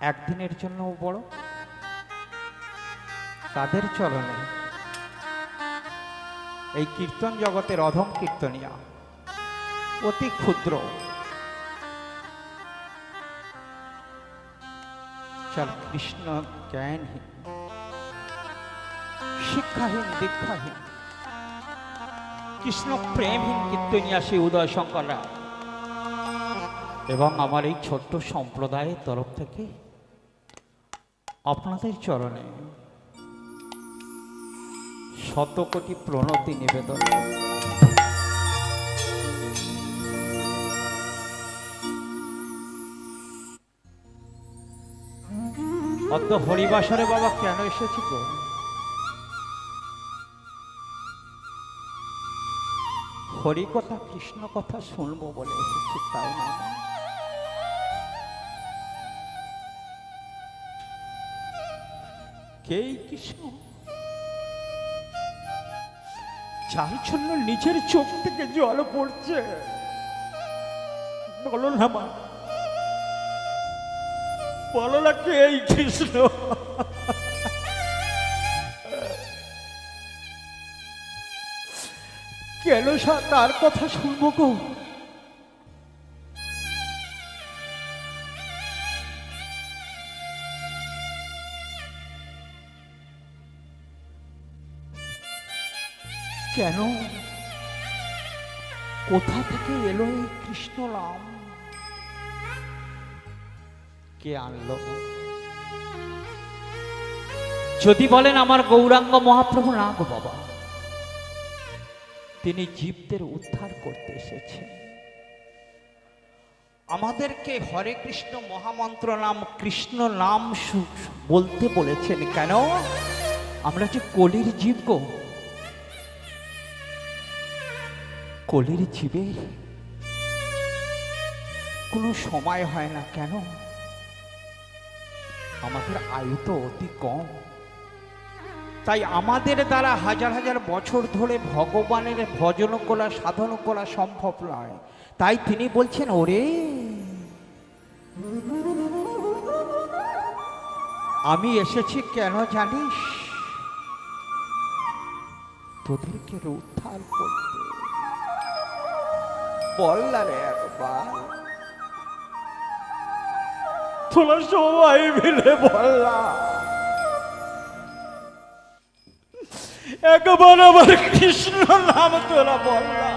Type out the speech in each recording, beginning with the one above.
একদিনের জন্য বড়, তাদের চরণে। এই কীর্তন জগতের অধম কীর্তনিয়া, অতি ক্ষুদ্র। চল কৃষ্ণ জ্ঞানহীন, শিক্ষাহীন, দীক্ষাহীন, কৃষ্ণ প্রেমহীন কীর্তনিয়া সেই উদয় শঙ্কররা। এবং আমার এই ছোট্ট সম্প্রদায়ের তরফ থেকে আপনাদের চরণে শত কোটি প্রণতি নিবেদন অত হরিবাসরে বাবা কেন এসেছি গো? হরি কথা কৃষ্ণ কথা শুনব বলে এসেছি, তাই না? কেই যার জন্য নিজের চোখ থেকে জল পড়ছে। বলো না মা। বলো না কে এই কৃষ্ণ? কেন তার কথা শুনব গো? কেন? কোথা থেকে এলো এই কৃষ্ণ নাম কে আনলো? যদি বলেন আমার গৌরাঙ্গ মহাপ্রভু না গো বাবা, তিনি জীবদের উদ্ধার করতে এসেছেন। আমাদেরকে হরে কৃষ্ণ মহামন্ত্র নাম কৃষ্ণ নাম বলতে বলেছেন কেন? আমরা যে কলির জীব গো কলির জীবে কোনো সময় হয় না কেন? আমাদের আয়ু তো অতি কম। তাই আমাদের দ্বারা হাজার হাজার বছর ধরে ভগবানের ভজন করা সাধন করা সম্ভব নয়। তাই তিনি বলছেন, ওরে, আমি এসেছি কেন জানিস? তোদেরকে উদ্ধার করতে। বল একবার। তোরা সবাই মিলে বললা। একবার আমার কৃষ্ণ নাম তোরা বললা।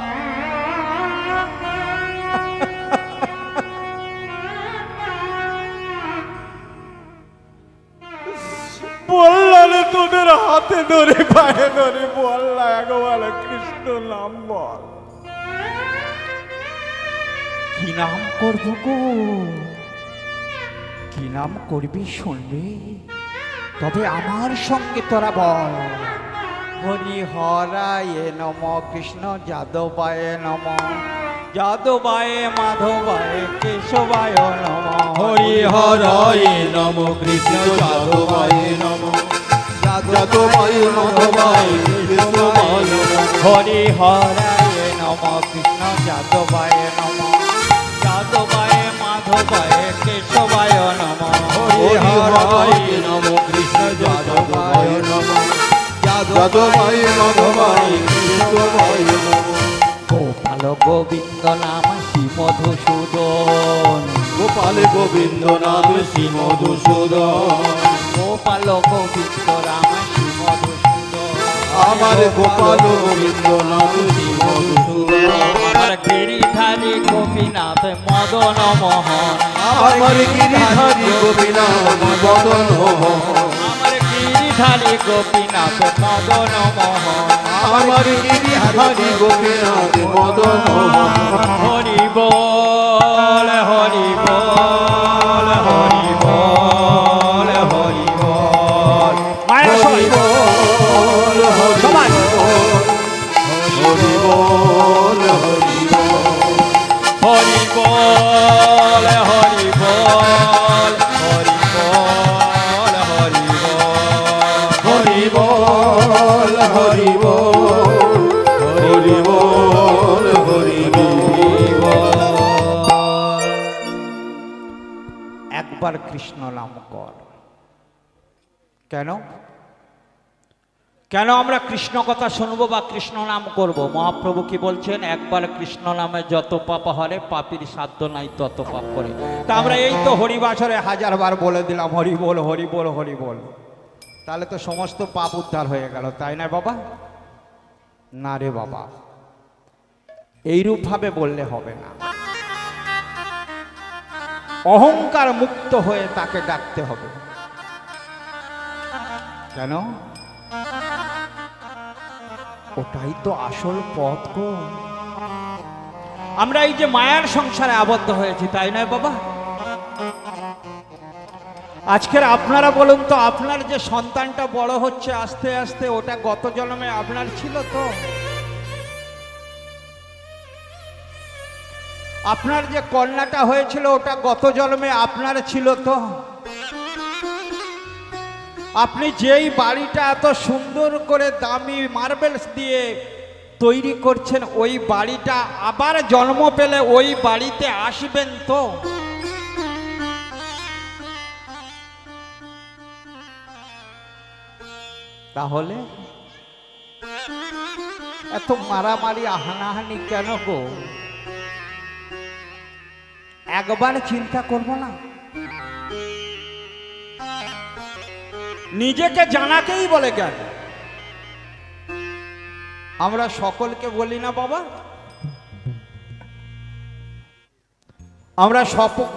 বললা তোদের হাতে ধরে পায়ে ধরে বললা, একবার কৃষ্ণ নাম বল। কি নাম করব গো? কি নাম করবি শুনবি তবে আমার সঙ্গে তোরা বল। হরি হরায় নম, কৃষ্ণ যাদবায় নম। যাদবায়, মাধবায়, কেশবায় নম। হরি হরায় নম, কৃষ্ণ যাদবায় নম। যাদবায়, মাধবায় নম। হরি হরায় নম, কৃষ্ণ যাদবায় নম। যাদবায় মাধবায় কেশবায় নম। হরি হরায় নম কৃষ্ণ যাদবায় নম। যাদবায় মাধবায় কৃষ্ণবায় নম। গোপাল গোবিন্দ নাম শ্রী মধুসূদন গোপাল গোবিন্দ নাম শ্রী মধুসূদন গোপাল গোবিন্দ রাম শ্রী মধুসূদন আমার গোপাল গোবিন্দ নাম শ্রী মধুসূদন আমার গোপীনাথ মদন মোহন। আমার গিরিধারী গোপীনাথ বদন আমার গিরিধারী গোপীনাথ মদন মোহন। আমার গিরিধারী গোপীনাথ মদন হরি বল হরি বল হরি বল হরি বল। মায়ের হরি বল হরি সবাই। হরি বল। একবার কৃষ্ণ নাম কর। কেন? কেন আমরা কৃষ্ণ কথা শুনব বা কৃষ্ণ নাম করব? মহাপ্রভু কি বলছেন? একবার কৃষ্ণ নামে যত পাপ হরে পাপির সাধ্য নাই তত পাপ করে। তা আমরা এই তো হরিবাসরে হাজার বার বলে দিলাম, হরি বল হরি বল হরি বল। তাহলে তো সমস্ত পাপ উদ্ধার হয়ে গেল, তাই না বাবা? না রে বাবা। এইরূপভাবে বললে হবে না। অহংকার মুক্ত হয়ে তাকে ডাকতে হবে। কেন? ওটাই তো আসল পথ গো। আমরা এই যে মায়ার সংসারে আবদ্ধ হয়েছি, তাই নয় বাবা? আজকের আপনারা বলুন তো, আপনার যে সন্তানটা বড় হচ্ছে, আস্তে আস্তে ওটা গত জন্মে আপনার ছিল তো? আপনার যে কন্যাটা হয়েছিল, ওটা গত জন্মে আপনার ছিল তো? আপনি যেই বাড়িটা এত সুন্দর করে দামি মার্বেলস দিয়ে তৈরি করছেন, ওই বাড়িটা আবার জন্ম পেলে ওই বাড়িতে আসবেন তো? তাহলে? এত মারামারি, হানাহানি কেন গো? একবার চিন্তা করব না। নিজেকে জানাকেই বলে জ্ঞান আমরা সকলকে বলি না বাবা। আমরা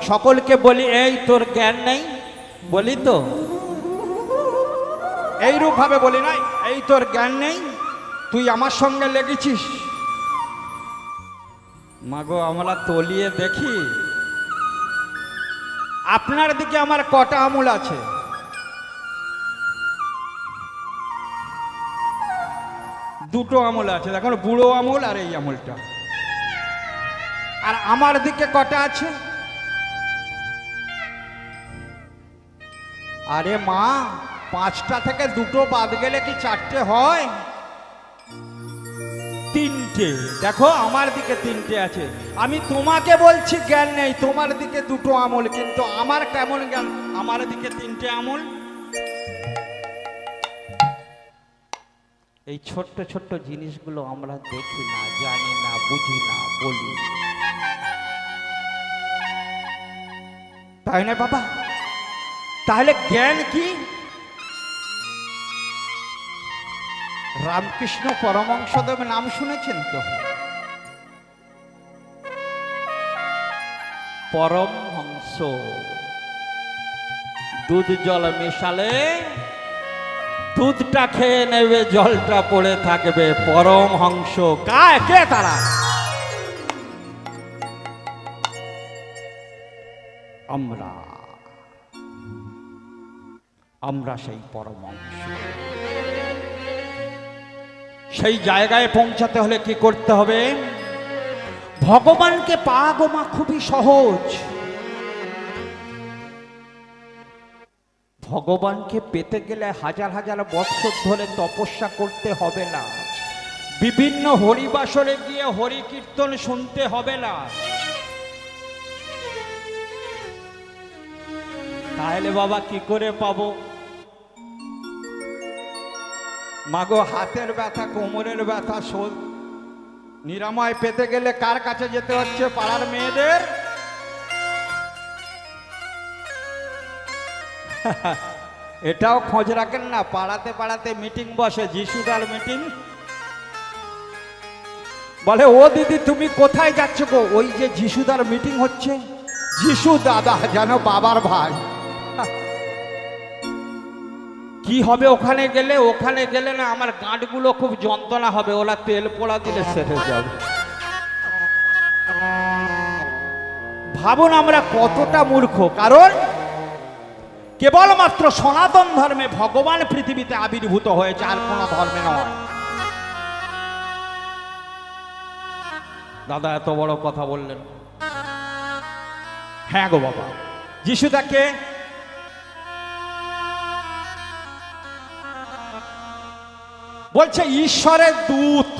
সকলকে বলি এই তোর জ্ঞান নেই? বলি তো। এইরূপ ভাবে বলি নাই এই তোর জ্ঞান নেই? তুই আমার সঙ্গে লেগেছিস? মাগো আমরা তলিয়ে দেখি। আপনার দিকে আমার কটা আমূল আছে? দুটো আমল আছে। দেখুন বুড়ো আমল আর এই আমলটা। আর আমার দিকে কটা আছে? আরে মা, পাঁচটা থেকে দুটো বাদ গেলে কি চারটে হয়? তিনটে। দেখো, আমার দিকে তিনটে আছে। আমি তোমাকে বলছি, জ্ঞান নেই। তোমার দিকে দুটো আমল, কিন্তু আমার কেমন জ্ঞান? আমার দিকে তিনটে আমল। এই ছোট্ট ছোট্ট জিনিসগুলো আমরা দেখি না, জানি না, বুঝি না, বলি। তাই না বাবা? তাহলে জ্ঞান কি? রামকৃষ্ণ পরমংসদেব নাম শুনেছেন তো? পরম হংস। দুধ জল মেশালে দুধটা খেয়ে নেবে, জলটা পড়ে থাকবে। পরম হংস। কায়, কে তারা? আমরা। আমরা সেই পরম হংস। সেই জায়গায় পৌঁছাতে হলে কি করতে হবে? ভগবানকে পা গোমা খুবই সহজ। ভগবানকে পেতে গেলে হাজার হাজার বৎসর ধরে তপস্যা করতে হবে না। বিভিন্ন হরিবাসরে গিয়ে হরি কীর্তন শুনতে হবে না। তাহলে বাবা কি করে পাবো? মাগো হাতের ব্যথা, কোমরের ব্যথা নিরাময় পেতে গেলে কার কাছে যেতে হচ্ছে? পাড়ার মেয়েদের? এটাও খোঁজ রাখেন না, পাড়াতে পাড়াতে মিটিং বসে, যিশুদার মিটিং। বলে, ও দিদি, তুমি কোথায় যাচ্ছ গো? ওই যে যিশুদার মিটিং হচ্ছে। যিশু দাদা, যেন বাবার ভাই। কি হবে ওখানে গেলে? ওখানে গেলে না আমার গাঁটগুলো খুব যন্ত্রণা হবে। ওরা তেল পোড়া দিলে সেরে যাবে। ভাবুন আমরা কতটা মূর্খ। কারণ কেবলমাত্র সনাতন ধর্মে ভগবান পৃথিবীতে আবির্ভূত হয়েছে, আর কোনো ধর্মে নয়। দাদা, এত বড় কথা বললেন। হ্যাঁ গো বাবা। যিশু তাকে বলছে, ঈশ্বরের দূত।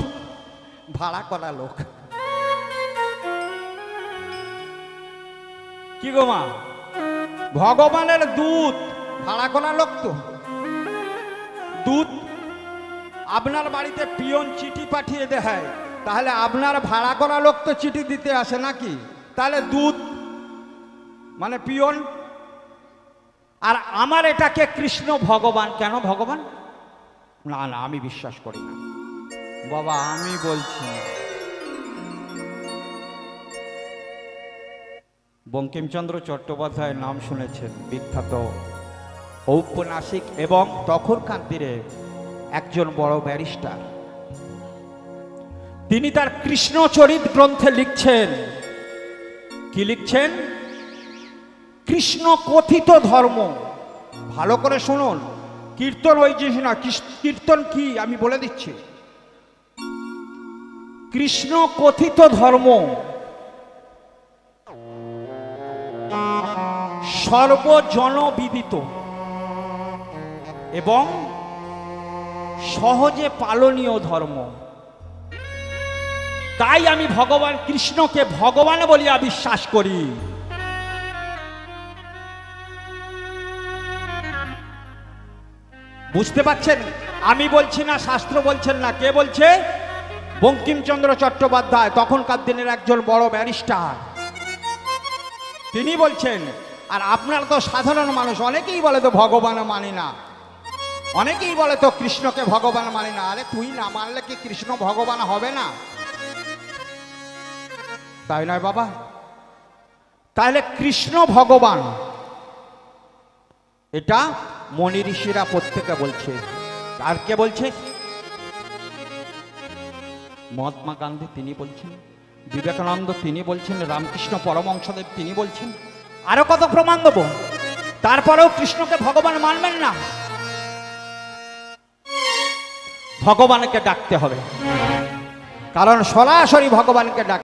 ভাড়া করা লোক। কি গো মা? ভগবানের দূত। ভাড়া করা লোক তো। দূত, আপনার বাড়িতে পিয়ন চিঠি পাঠিয়ে দেয় তাহলে আপনার ভাড়া করা লোক তো চিঠি দিতে আসে নাকি? তাহলে দূত মানে পিয়ন, আর আমার এটাকে কৃষ্ণ ভগবান, কেন ভগবান? না না আমি বিশ্বাস করি না। বাবা আমি বলছি বঙ্কিমচন্দ্র চট্টোপাধ্যায়ের নাম শুনেছেন বিখ্যাত ঔপন্যাসিক এবং তখরকান্তিরে একজন বড় ব্যারিস্টার। তিনি তার কৃষ্ণচরিত গ্রন্থে লিখছেন। কি লিখছেন? কৃষ্ণ কথিত ধর্ম। ভালো করে শুনুন। কীর্তন ওই জিনিস না কীর্তন কি? আমি বলে দিচ্ছি। কৃষ্ণ কথিত ধর্ম সর্বজনবিদিত এবং সহজে পালনীয় ধর্ম। তাই আমি ভগবান কৃষ্ণকে ভগবান বলিয়া বিশ্বাস করি। বুঝতে পাচ্ছেন আমি বলছি না, শাস্ত্র বলছেন না। কে বলছে? বঙ্কিমচন্দ্র চট্টোপাধ্যায়, তখনকার দিনের একজন বড় ব্যারিস্টার। তিনি বলছেন, আর আপনারা তো সাধারণ মানুষ, অনেকেই বলে তো ভগবান মানি না। অনেকেই বলে তো কৃষ্ণকে ভগবান মানি না। আরে তুই না মানলে কি কৃষ্ণ ভগবান হবে না? তাই নয় বাবা। তাহলে কৃষ্ণ ভগবান, এটা মনি ঋষিরা প্রত্যেকে বলছে, আর কে বলছে? মহাত্মা গান্ধী তিনি বলছেন, বিবেকানন্দ তিনি বলছেন, রামকৃষ্ণ পরমংশদেব তিনি বলছেন, আরও কত প্রমাণ দেবো? তারপরেও কৃষ্ণকে ভগবান মানবেন না। ভগবানকে ডাকতে হবে। কারণ সরাসরি ভগবানকে ডাক